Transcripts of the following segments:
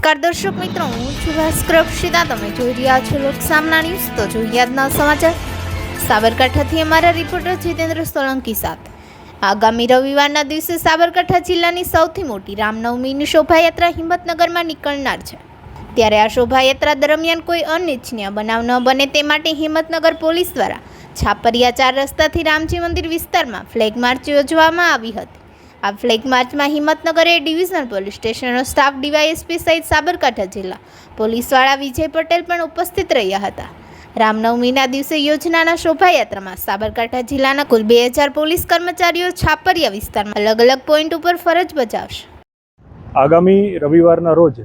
નમસ્કાર દર્શક મિત્રો, હું છું ભાસ્કર તમે જોઈ રહ્યા છો લોકસામના ન્યૂઝ. તો જોઈએ આજના સમાચાર. સાબરકાંઠાથી અમારા રિપોર્ટર જીતેન્દ્ર સોલંકી સાથે. આગામી રવિવારના દિવસે સાબરકાંઠા જિલ્લાની સૌથી મોટી રામનવમીની શોભાયાત્રા હિંમતનગરમાં નીકળનાર છે. ત્યારે આ શોભાયાત્રા દરમિયાન કોઈ અનિચ્છનીય બનાવ ન બને તે માટે હિંમતનગર પોલીસ દ્વારા છાપરિયા ચાર રસ્તાથી રામજી મંદિર વિસ્તારમાં ફ્લેગ માર્ચ યોજવામાં આવી હતી. આ ફ્લેગ માર્ચમાં હિંમતનગર એ ડિવિઝનલ પોલીસ સ્ટેશનનો સ્ટાફ ડીવાયએસપી સહિત સાબરકાંઠા જિલ્લા પોલીસવાળા વિજય પટેલ પણ ઉપસ્થિત રહ્યા હતા. રામનવમીના દિવસે યોજનાના શોભાયાત્રામાં સાબરકાંઠા જિલ્લાના કુલ બે હજાર પોલીસ કર્મચારીઓ છાપરિયા વિસ્તારમાં અલગ અલગ પોઈન્ટ ઉપર ફરજ બજાવશે. આગામી રવિવારના રોજ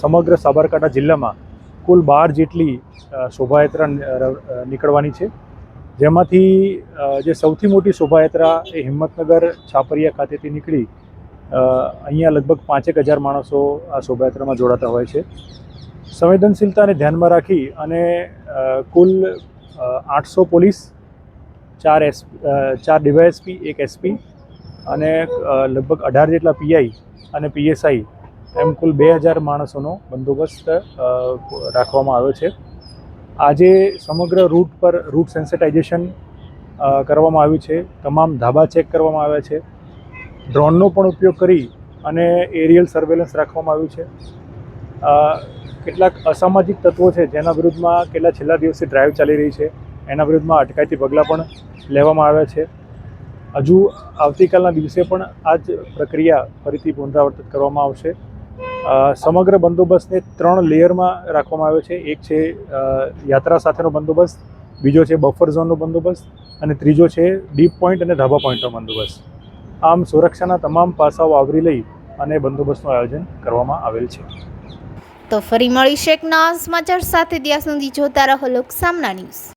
સમગ્ર સાબરકાંઠા જિલ્લામાં કુલ બાર જેટલી શોભાયાત્રા નીકળવાની છે. જેમાંથી જે સૌથી મોટી શોભાયાત્રા એ હિંમતનગર છાપરિયા ખાતેથી નીકળી અહીંયા લગભગ પાંચેક હજાર માણસો આ શોભાયાત્રામાં જોડાતા હોય છે. સંવેદનશીલતાને ધ્યાનમાં રાખી અને કુલ આઠસો પોલીસ, ચાર એસ ચાર ડીવાયએસપી, એક એસપી અને લગભગ અઢાર જેટલા પીઆઈ અને પીએસઆઈ એમ કુલ બે હજાર માણસોનો બંદોબસ્ત રાખવામાં આવ્યો છે. આજે સમગ્ર રૂટ પર રૂટ સેન્સિટાઇઝેશન કરવામાં આવ્યું છે. તમામ ધાબા ચેક કરવામાં આવ્યા છે. ડ્રોનનો પણ ઉપયોગ કરી અને એરિયલ સર્વેલન્સ રાખવામાં આવ્યું છે. કેટલાક અસામાજિક તત્વો છે જેના વિરુદ્ધમાં કેટલા છેલ્લા દિવસે ડ્રાઈવ ચાલી રહી છે, એના વિરુદ્ધમાં અટકાયતી પગલાં પણ લેવામાં આવ્યા છે. હજુ આવતીકાલના દિવસે પણ આ જ પ્રક્રિયા ફરીથી પુનરાવર્તિત કરવામાં આવશે. સમગ્ર બંદોબસ્તને ત્રણ લેયરમાં રાખવામાં આવ્યો છે. એક છે યાત્રા સાથેનો બંદોબસ્ત, બીજો છે બફર ઝોનનો બંદોબસ્ત અને ત્રીજો છે ડીપ પોઈન્ટ અને ધાબા પોઈન્ટનો બંદોબસ્ત. આમ સુરક્ષાના તમામ પાસાઓ આવરી લઈ અને બંદોબસ્તનું આયોજન કરવામાં આવેલ છે. તો ફરી મળીશું એક નવા સમાચાર સાથે. ત્યાં સુધી જોતા રહો લોકસામના ન્યૂઝ.